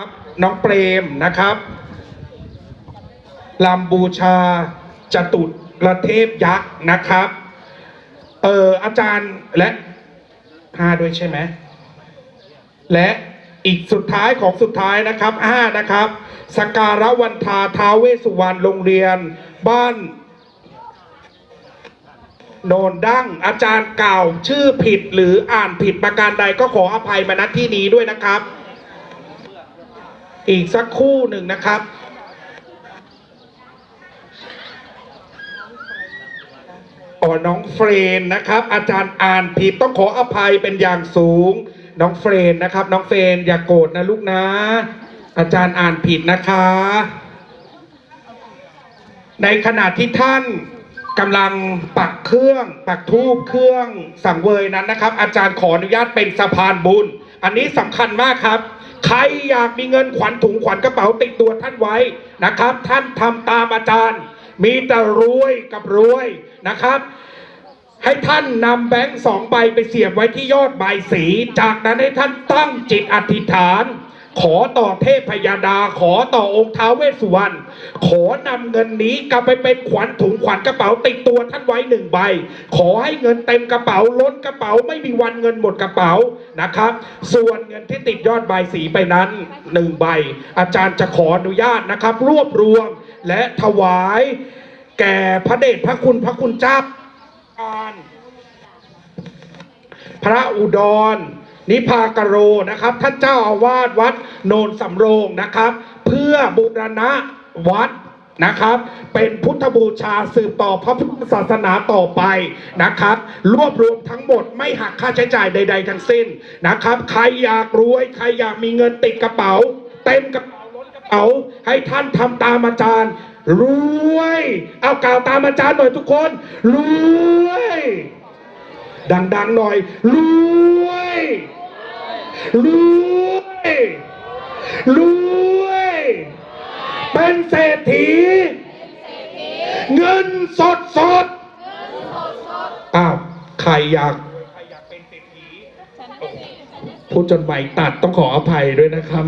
ครับน้องเปรมนะครับลำบูชาจตุรเทพยักษ์นะครับ เอออาจารย์และห้าด้วยใช่ไหมและอีกสุดท้ายของสุดท้ายนะครับห้านะครับ สการะวันทาท้าเวสสุวรรณโรงเรียน บ้าน โนนดั้งอาจารย์เก่าชื่อผิดหรืออ่านผิดประการใดก็ขออภัยมาณที่นี้ด้วยนะครับ อีกสักคู่หนึ่งนะครับ อ๋อ น้องเฟรนนะครับ อาจารย์อ่านผิดต้องขออภัยเป็นอย่างสูง น้องเฟรนนะครับ น้องเฟรนอย่ากโกรธนะลูกนะ อาจารย์อ่านผิดนะคะ ในขณะที่ท่านกำลังปักเครื่องปักทูบเครื่องสังเวยนั้นนะครับ อาจารย์ขออนุญาตเป็นสะพานบุญ อันนี้สำคัญมากครับ ใครอยากมีเงินขวัญถุงขวัญกระเป๋าติดตัวท่านไว้นะครับ ท่านทำตามอาจารย์ มีแต่รวยกับรวยนะครับ ให้ท่านนำแบงค์สองใบไปเสียบไว้ที่ยอดใบสี จากนั้นให้ท่านตั้งจิตอธิษฐาน ขอต่อเทพพยาดา ขอต่อองค์ท้าวเวสสุวรรณขอนำเงินนี้กลับไปเป็นขวัญถุงขวัญกระเป๋าติดตัวท่านไว้หนึ่งใบ ขอให้เงินเต็มกระเป๋าล้นกระเป๋าไม่มีวันเงินหมดกระเป๋านะครับ ส่วนเงินที่ติดยอดใบสีไปนั้นหนึ่งใบ อาจารย์จะขออนุญาตนะครับ รวบรวมและถวาย แก่พระเดชพระคุณพระคุณเจ้าพระอุดรนิพากโรนะครับ ท่านเจ้าอาวาสวัด โนนสำโรงนะครับ เพื่อบูรณะวัดนะครับ เป็นพุทธบูชาสืบต่อพระพุทธศาสนาต่อไปนะครับ รวบรวมทั้งหมดไม่หักค่าใช้จ่ายใด ๆ ทั้งสิ้นนะครับ ใครอยากรวย ใครอยากมีเงินติดกระเป๋า เต็มกระเป๋าล้นกระเป๋าให้ท่านทำตามอาจารย์ รวย เอากล่าวตามอาจารย์หน่อยทุกคน รวย ดัง ๆ หน่อย รวย รวย รวย เป็นเศรษฐี เงินสดสดอ้าวใครอยากพูดจนใหม่ตัดต้องขออภัยด้วยนะครับ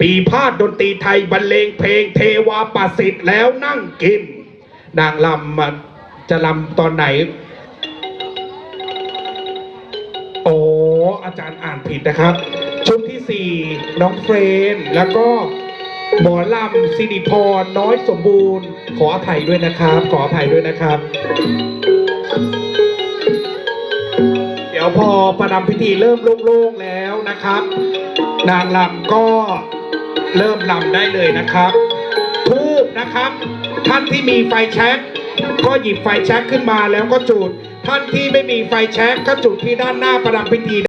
ปีพาดดนตรีไทยบรรเลงเพลงเทวาปสิทธิ์แล้วนั่งกิน นางลำมาจะลำตอนไหน โอ้อาจารย์อ่านผิดนะครับ ชุดที่สี่น้องเฟรน แล้วก็หมอลำสิริพรน้อยสมบูรณ์ ขออภัยด้วยนะครับ ขออภัยด้วยนะครับ เดี๋ยวพอประดำพิธีเริ่มโล่งๆแล้วนะครับ นางลำก็เริ่มลำได้เลยนะครับทูบนะครับ ท่านที่มีไฟแช็กก็หยิบไฟแช็กขึ้นมาแล้วก็จุด ท่านที่ไม่มีไฟแช็กก็จุดที่ด้านหน้าประดับพิธี